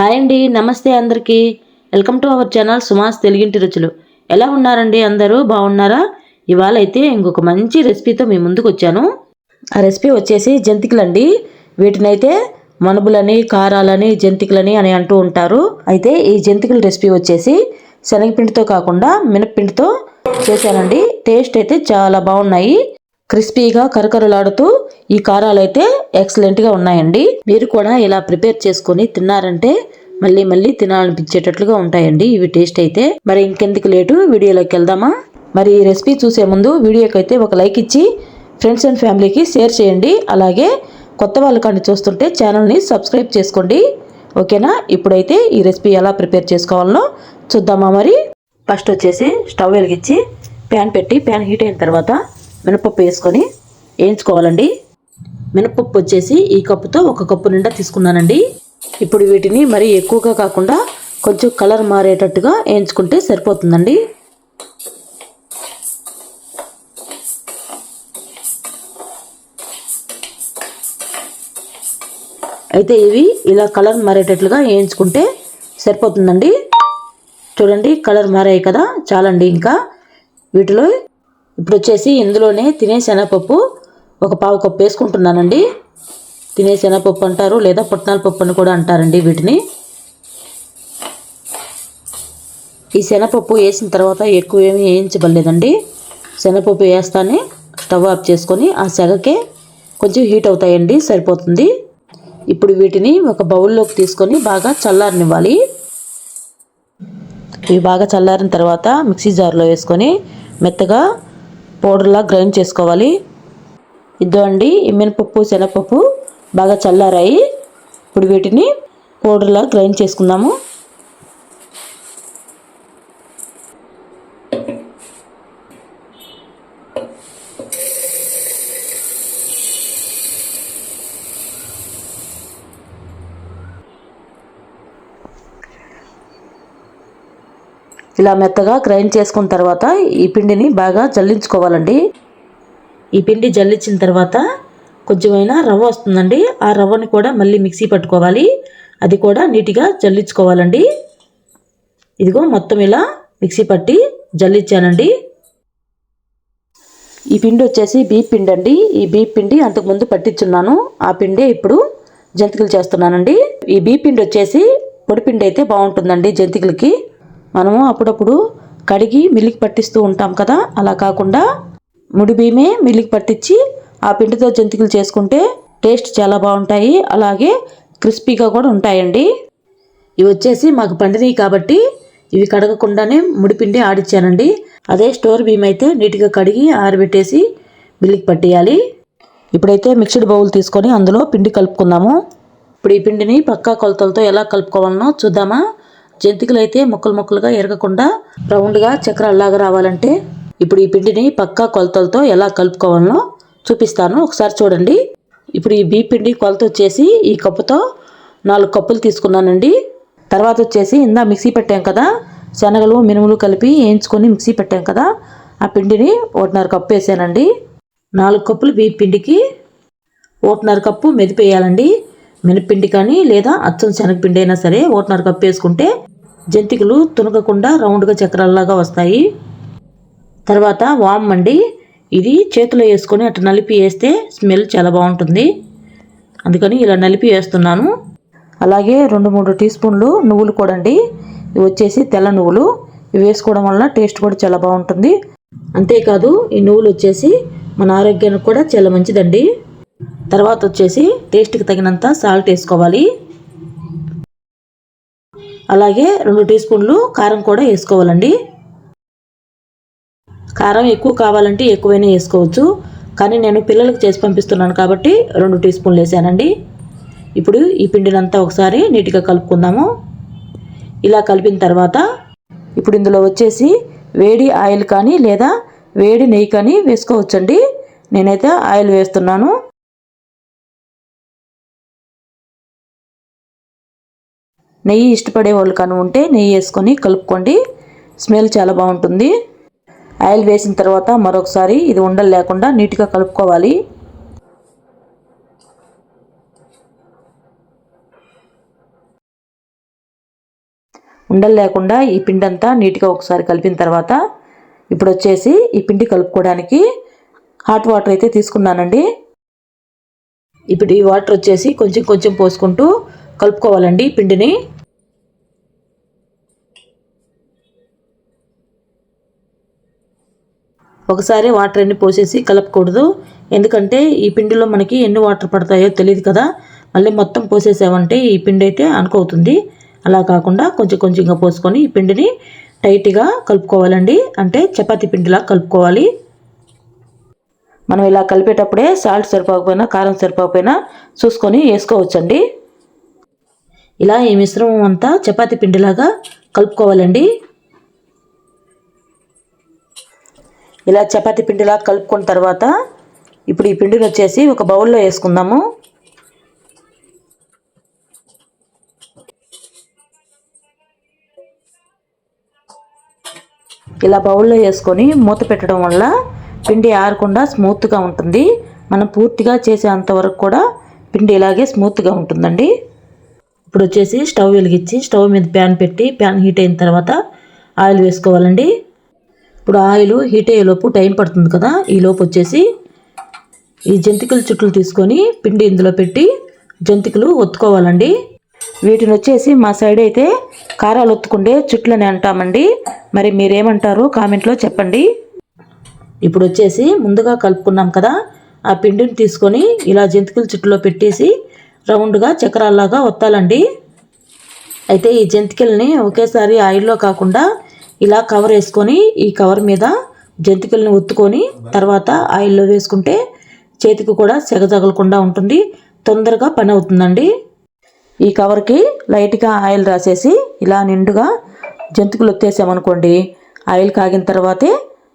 Hi అండి నమస్తే అందరికీ. Welcome to our channel Suma's తెలుగింటి రుచులు. ఎలా ఉన్నారండి అందరూ? బాగున్నారా? ఇవాళ అయితే ఇంకొక మంచి రెసిపీతో మీ ముందుకు వచ్చాను. ఆ రెసిపీ వచ్చేసి జంతికలండి. వీటినైతే మనుబులని కారాలని జంతికలని అని అంటూ ఉంటారు. అయితే ఈ జంతికల రెసిపీ వచ్చేసి శనగపిండితో కాకుండా మినప్పిండితో చేశానండి. టేస్ట్ అయితే చాలా బాగున్నాయి. క్రిస్పీగా కరకరలాడుతూ ఈ కారాలు అయితే ఎక్సలెంట్గా ఉన్నాయండి. మీరు కూడా ఇలా ప్రిపేర్ చేసుకొని తిన్నారంటే మళ్ళీ మళ్ళీ తినాలనిపించేటట్లుగా ఉంటాయండి ఇవి టేస్ట్ అయితే. మరి ఇంకెందుకు లేటు? వీడియోలోకి వెళ్దామా? మరి ఈ రెసిపీ చూసే ముందు వీడియోకి అయితే ఒక లైక్ ఇచ్చి ఫ్రెండ్స్ అండ్ ఫ్యామిలీకి షేర్ చేయండి. అలాగే కొత్త వాళ్ళు కానీ చూస్తుంటే ఛానల్ని సబ్స్క్రైబ్ చేసుకోండి. ఓకేనా? ఇప్పుడైతే ఈ రెసిపీ ఎలా ప్రిపేర్ చేసుకోవాలో చూద్దామా మరి? ఫస్ట్ వచ్చేసి స్టవ్ వెలిగించి ప్యాన్ పెట్టి ప్యాన్ హీట్ అయిన తర్వాత మినపప్పు వేసుకొని వేయించుకోవాలండి. మినపప్పు వచ్చేసి ఈ కప్పుతో ఒక కప్పు నిండా తీసుకున్నానండి. ఇప్పుడు వీటిని మరి ఎక్కువగా కాకుండా కొంచెం కలర్ మారేటట్టుగా వేయించుకుంటే సరిపోతుందండి. అయితే ఇవి ఇలా కలర్ మారేటట్లుగా వేయించుకుంటే సరిపోతుందండి. చూడండి కలర్ మారాయి కదా చాలండి ఇంకా. వీటిలో ఇప్పుడు వచ్చేసి ఇందులోనే తినే శనగపప్పు ఒక పావు కప్పు వేసుకుంటున్నానండి. తినే శనగపప్పు అంటారు లేదా పుట్నాల పప్పు అని కూడా అంటారండి వీటిని. ఈ శనగపప్పు వేసిన తర్వాత ఎక్కువ ఏమి వేయించబడలేదండి. శనగపప్పు వేస్తానే స్టవ్ ఆఫ్ చేసుకొని ఆ సెగకే కొంచెం హీట్ అవుతాయండి సరిపోతుంది. ఇప్పుడు వీటిని ఒక బౌల్లోకి తీసుకొని బాగా చల్లారనివ్వాలి. ఇవి బాగా చల్లారిన తర్వాత మిక్సీ జార్లో వేసుకొని మెత్తగా పౌడర్లా గ్రైండ్ చేసుకోవాలి. ఇద్దో అండి మినపప్పు శనగపప్పు బాగా చల్లారాయి. ఇప్పుడు వీటిని పౌడర్లా గ్రైండ్ చేసుకుందాము. ఇలా మెత్తగా గ్రైండ్ చేసుకున్న తర్వాత ఈ పిండిని బాగా జల్లించుకోవాలండి. ఈ పిండి జల్లించిన తర్వాత కొంచెమైనా రవ్వ వస్తుందండి. ఆ రవ్వని కూడా మళ్ళీ మిక్సీ పట్టుకోవాలి. అది కూడా నీట్గా జల్లించుకోవాలండి. ఇదిగో మొత్తం ఇలా మిక్సీ పట్టి జల్లించానండి ఈ పిండి వచ్చేసి బీప్ పిండి అండి. ఈ బీప్ పిండి అంతకుముందు పట్టించున్నాను. ఆ పిండే ఇప్పుడు జంతికలు చేస్తున్నానండి. ఈ బీప్ పిండి వచ్చేసి పొడిపిండి అయితే బాగుంటుందండి జంతికలకి. మనము అప్పుడప్పుడు కడిగి మిల్లికి పట్టిస్తూ ఉంటాం కదా? అలా కాకుండా ముడి బియ్యమే మిల్లికి పట్టించి ఆ పిండితో జంతికలు చేసుకుంటే టేస్ట్ చాలా బాగుంటాయి. అలాగే క్రిస్పీగా కూడా ఉంటాయండి. ఇవి వచ్చేసి మాకు పండినవి కాబట్టి ఇవి కడగకుండానే ముడిపిండి ఆడిచ్చానండి. అదే స్టోర్ బియ్యం అయితే నీట్గా కడిగి ఆరబెట్టేసి మిల్లికి పట్టేయాలి. ఇప్పుడైతే మిక్స్డ్ బౌల్ తీసుకొని అందులో పిండి కలుపుకుందాము. ఇప్పుడు ఈ పిండిని పక్కా కొలతలతో ఎలా కలుపుకోవాలనో చూద్దామా? జంతికలు అయితే ముక్కలు ముక్కలుగా ఎరగకుండా రౌండ్గా చక్రాల్లాగా రావాలంటే ఇప్పుడు ఈ పిండిని పక్కా కొలతలతో ఎలా కలుపుకోవాలనో చూపిస్తాను. ఒకసారి చూడండి. ఇప్పుడు ఈ బీ పిండి కొలత వచ్చేసి ఈ కప్పుతో నాలుగు కప్పులు తీసుకున్నానండి. తర్వాత వచ్చేసి ఇందా మిక్సీ పెట్టాం కదా శనగలు మినుములు కలిపి వేయించుకొని మిక్సీ పెట్టాం కదా ఆ పిండిని ఒకటిన్నర కప్పు వేసానండి. నాలుగు కప్పులు బీ పిండికి ఒకటిన్నర కప్పు మెదిపేయాలండి. మినపిండి కానీ లేదా అచ్చం శనగపిండి అయినా సరే ఒకటిన్నర కప్పు వేసుకుంటే జంతికలు తునకకుండా రౌండ్గా చక్రాల్లాగా వస్తాయి. తర్వాత వామ్ అండి ఇది చేతిలో వేసుకొని అటు నలిపి వేస్తే స్మెల్ చాలా బాగుంటుంది. అందుకని ఇలా నలిపి వేస్తున్నాను. అలాగే రెండు మూడు టీ స్పూన్లు నువ్వులు కూడా అండి. ఇవి వచ్చేసి తెల్ల నువ్వులు. ఇవి వేసుకోవడం వల్ల టేస్ట్ కూడా చాలా బాగుంటుంది. అంతేకాదు ఈ నువ్వులు వచ్చేసి మన ఆరోగ్యానికి కూడా చాలా మంచిదండి. తర్వాత వచ్చేసి టేస్ట్కి తగినంత సాల్ట్ వేసుకోవాలి. అలాగే రెండు టీ స్పూన్లు కారం కూడా వేసుకోవాలండి. కారం ఎక్కువ కావాలంటే ఎక్కువైనా వేసుకోవచ్చు. కానీ నేను పిల్లలకు చేసి పంపిస్తున్నాను కాబట్టి రెండు టీ స్పూన్లు వేసానండి. ఇప్పుడు ఈ పిండినంతా ఒకసారి నీట్గా కలుపుకుందాము. ఇలా కలిపిన తర్వాత ఇప్పుడు ఇందులో వచ్చేసి వేడి ఆయిల్ కానీ లేదా వేడి నెయ్యి కానీ వేసుకోవచ్చండి. నేనైతే ఆయిల్ వేస్తున్నాను. నెయ్యి ఇష్టపడే వాళ్ళు కానీ ఉంటే నెయ్యి వేసుకొని కలుపుకోండి. స్మెల్ చాలా బాగుంటుంది. ఆయిల్ వేసిన తర్వాత మరొకసారి ఇది ఉండలు లేకుండా నీట్గా కలుపుకోవాలి. ఉండలు లేకుండా ఈ పిండి అంతా నీట్గా ఒకసారి కలిపిన తర్వాత ఇప్పుడు వచ్చేసి ఈ పిండి కలుపుకోవడానికి హాట్ వాటర్ అయితే తీసుకున్నానండి. ఇప్పుడు ఈ వాటర్ వచ్చేసి కొంచెం కొంచెం పోసుకుంటూ కలుపుకోవాలండి పిండిని. ఒకసారి వాటర్ అన్ని పోసేసి కలపకూడదు. ఎందుకంటే ఈ పిండిలో మనకి ఎన్ని వాటర్ పడతాయో తెలియదు కదా. మళ్ళీ మొత్తం పోసేసామంటే ఈ పిండి అయితే అనుకోతుంది అలా కాకుండా కొంచెం కొంచెంగా పోసుకొని ఈ పిండిని టైట్గా కలుపుకోవాలండి. అంటే చపాతి పిండిలా కలుపుకోవాలి. మనం ఇలా కలిపేటప్పుడే సాల్ట్ సరిపోకపోయినా కారం సరిపోకపోయినా చూసుకొని వేసుకోవచ్చండి. ఇలా ఈ మిశ్రమం అంతా చపాతి పిండిలాగా కలుపుకోవాలండి. ఇలా చపాతి పిండిలా కలుపుకున్న తర్వాత ఇప్పుడు ఈ పిండిని వచ్చేసి ఒక బౌల్లో వేసుకుందాము. ఇలా బౌల్లో వేసుకొని మూత పెట్టడం వల్ల పిండి ఆరకుండా స్మూత్గా ఉంటుంది. మనం పూర్తిగా చేసేంత వరకు కూడా పిండి ఇలాగే స్మూత్గా ఉంటుందండి. ఇప్పుడు వచ్చేసి స్టవ్ వెలిగించి స్టవ్ మీద ప్యాన్ పెట్టి ప్యాన్ హీట్ అయిన తర్వాత ఆయిల్ వేసుకోవాలండి. ఇప్పుడు ఆయిల్ హీట్ అయ్యేలోపు టైం పడుతుంది కదా ఈ వచ్చేసి ఈ జంతికల చుట్లు తీసుకొని పిండి ఇందులో పెట్టి జంతికలు ఒత్తుకోవాలండి. వీటిని వచ్చేసి మా సైడ్ అయితే కారాలు ఒత్తుకుండే చుట్లని అంటామండి. మరి మీరేమంటారు కామెంట్లో చెప్పండి. ఇప్పుడు వచ్చేసి ముందుగా కలుపుకున్నాం కదా ఆ పిండిని తీసుకొని ఇలా జంతికల చుట్టులో పెట్టేసి రౌండ్గా చక్రాల్లాగా ఒత్తాలండి. అయితే ఈ జంతికల్ని ఒకేసారి ఆయిల్లో కాకుండా ఇలా కవర్ వేసుకొని ఈ కవర్ మీద జంతికల్ని ఒత్తుకొని తర్వాత ఆయిల్లో వేసుకుంటే చేతికి కూడా సెగ తగలకుండా ఉంటుంది. తొందరగా పని అవుతుందండి. ఈ కవర్కి లైట్గా ఆయిల్ రాసేసి ఇలా నిండుగా జంతికలు ఒత్తేసామనుకోండి ఆయిల్ కాగిన తర్వాతే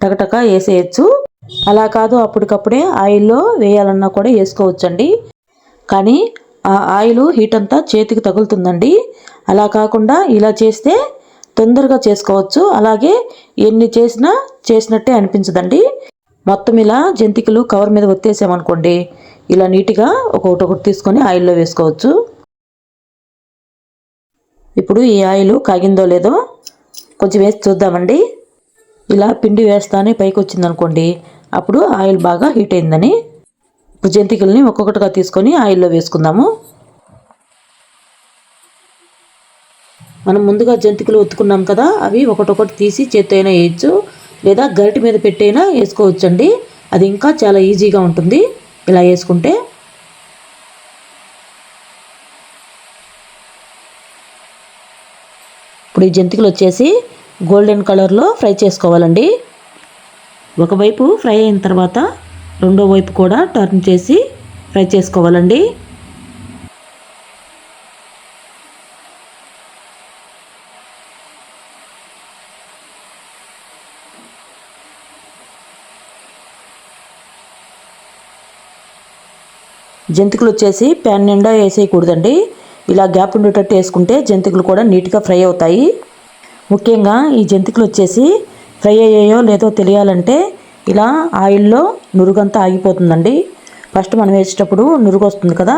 టకటక వేసేయచ్చు. అలా కాదు అప్పటికప్పుడే ఆయిల్లో వేయాలన్నా కూడా వేసుకోవచ్చండి. కానీ ఆ ఆయిల్ హీట్ అంతా చేతికి తగులుతుందండి. అలా కాకుండా ఇలా చేస్తే తొందరగా చేసుకోవచ్చు. అలాగే ఎన్ని చేసినా చేసినట్టే అనిపించదండి. మొత్తం ఇలా జంతికలు కవర్ మీద ఒత్తేసామనుకోండి ఇలా నీట్గా ఒకటి ఒకటి తీసుకొని ఆయిల్లో వేసుకోవచ్చు. ఇప్పుడు ఈ ఆయిల్ కాగిందో లేదో కొంచెం వేసి చూద్దామండి. ఇలా పిండి వేస్తానే పైకి వచ్చిందనుకోండి అప్పుడు ఆయిల్ బాగా హీట్ అయిందని. జంతికల్ని ఒక్కొక్కటిగా తీసుకొని ఆయిల్లో వేసుకుందాము. మనం ముందుగా జంతికలు ఒత్తుకున్నాం కదా అవి ఒకటొకటి తీసి చేత్తైనా వేయచ్చు లేదా గరిటి మీద పెట్టైనా వేసుకోవచ్చండి. అది ఇంకా చాలా ఈజీగా ఉంటుంది. ఇలా వేసుకుంటే ఇప్పుడు ఈ జంతికలు వచ్చేసి గోల్డెన్ కలర్లో ఫ్రై చేసుకోవాలండి. ఒకవైపు ఫ్రై అయిన తర్వాత రెండో వైపు కూడా టర్న్ చేసి ఫ్రై చేసుకోవాలండి. జంతికలు వచ్చేసి ప్యాన్ నిండా వేసేయకూడదండి. ఇలా గ్యాప్ ఉండేటట్టు వేసుకుంటే జంతికలు కూడా నీట్గా ఫ్రై అవుతాయి. ముఖ్యంగా ఈ జంతికలు వచ్చేసి ఫ్రై అయ్యాయో లేదో తెలియాలంటే ఇలా ఆయిల్లో నురుగంతా ఆగిపోతుందండి. ఫస్ట్ మనం వేసేటప్పుడు నురుగు వస్తుంది కదా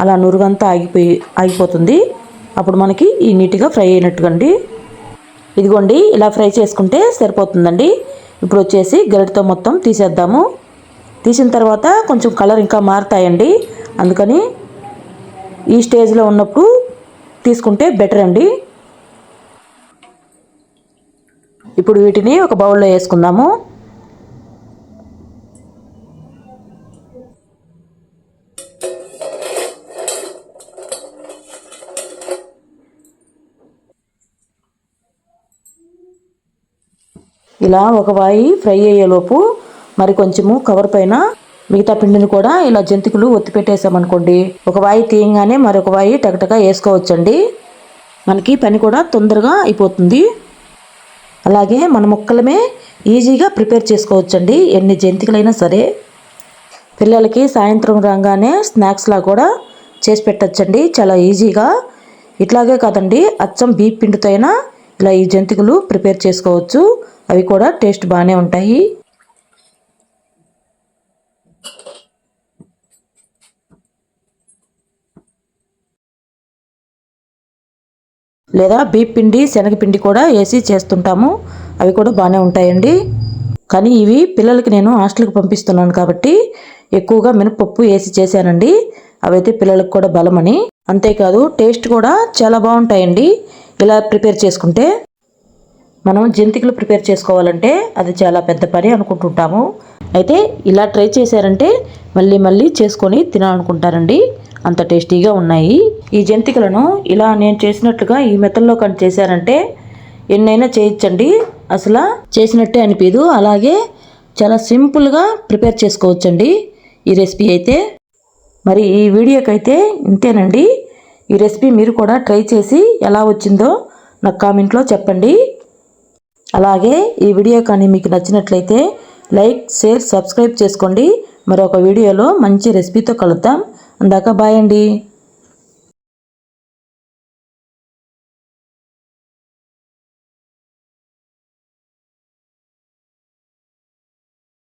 అలా నురుగంతా ఆగిపోయి ఆగిపోతుంది. అప్పుడు మనకి ఈ నీట్గా ఫ్రై అయినట్టుగండి. ఇదిగోండి ఇలా ఫ్రై చేసుకుంటే సరిపోతుందండి. ఇప్పుడు వచ్చేసి గరిటతో మొత్తం తీసేద్దాము. తీసిన తర్వాత కొంచెం కలర్ ఇంకా మారుతాయండి. అందుకని ఈ స్టేజ్లో ఉన్నప్పుడు తీసుకుంటే బెటర్ అండి. ఇప్పుడు వీటిని ఒక బౌల్లో వేసుకుందాము. ఇలా ఒక వాయి ఫ్రై అయ్యేలోపు మరి కొంచెము కవర్ పైన మిగతా పిండిని కూడా ఇలా జంతికలు ఒత్తి పెట్టేసామనుకోండి. ఒక వాయి తీయంగానే మరొక వాయి టకటగా వేసుకోవచ్చండి. మనకి పని కూడా తొందరగా అయిపోతుంది. అలాగే మన ముక్కలమే ఈజీగా ప్రిపేర్ చేసుకోవచ్చండి. ఎన్ని జంతికలైనా సరే. పిల్లలకి సాయంత్రం రాగానే స్నాక్స్లా కూడా చేసి పెట్టచ్చండి. చాలా ఈజీగా. ఇట్లాగే కాదండి అచ్చం బీప్ పిండితో అయినా ఇలా ఈ జంతికలు ప్రిపేర్ చేసుకోవచ్చు. అవి కూడా టేస్ట్ బాగానే ఉంటాయి. లేదా బీప్ పిండి శనగపిండి కూడా వేసి చేస్తుంటాము. అవి కూడా బాగానే ఉంటాయండి. కానీ ఇవి పిల్లలకి నేను హాస్టల్కి పంపిస్తున్నాను కాబట్టి ఎక్కువగా మినపప్పు వేసి చేశానండి. అవైతే పిల్లలకు కూడా బలమని. అంతేకాదు టేస్ట్ కూడా చాలా బాగుంటాయండి. ఇలా ప్రిపేర్ చేసుకుంటే మనం జంతికలు ప్రిపేర్ చేసుకోవాలంటే అది చాలా పెద్ద పని అనుకుంటుంటాము. అయితే ఇలా ట్రై చేశారంటే మళ్ళీ మళ్ళీ చేసుకొని తినాలనుకుంటారండి. అంత టేస్టీగా ఉన్నాయి. ఈ జంతికలను ఇలా నేను చేసినట్లుగా ఈ మెత్తల్లో కానీ చేశారంటే ఎన్నైనా చేయొచ్చండి అసలు చేసినట్టే అనిపించదు అలాగే చాలా సింపుల్గా ప్రిపేర్ చేసుకోవచ్చండి. ఈ రెసిపీ అయితే మరి ఈ వీడియోకైతే ఇంతేనండి. ఈ రెసిపీ మీరు కూడా ట్రై చేసి ఎలా వచ్చిందో నాకు కామెంట్లో చెప్పండి. అలాగే ఈ వీడియో కానీ మీకు నచ్చినట్లయితే లైక్ షేర్ సబ్స్క్రైబ్ చేసుకోండి. మరొక వీడియోలో మంచి రెసిపీతో కలుద్దాం. అందాక బాయ్ అండి.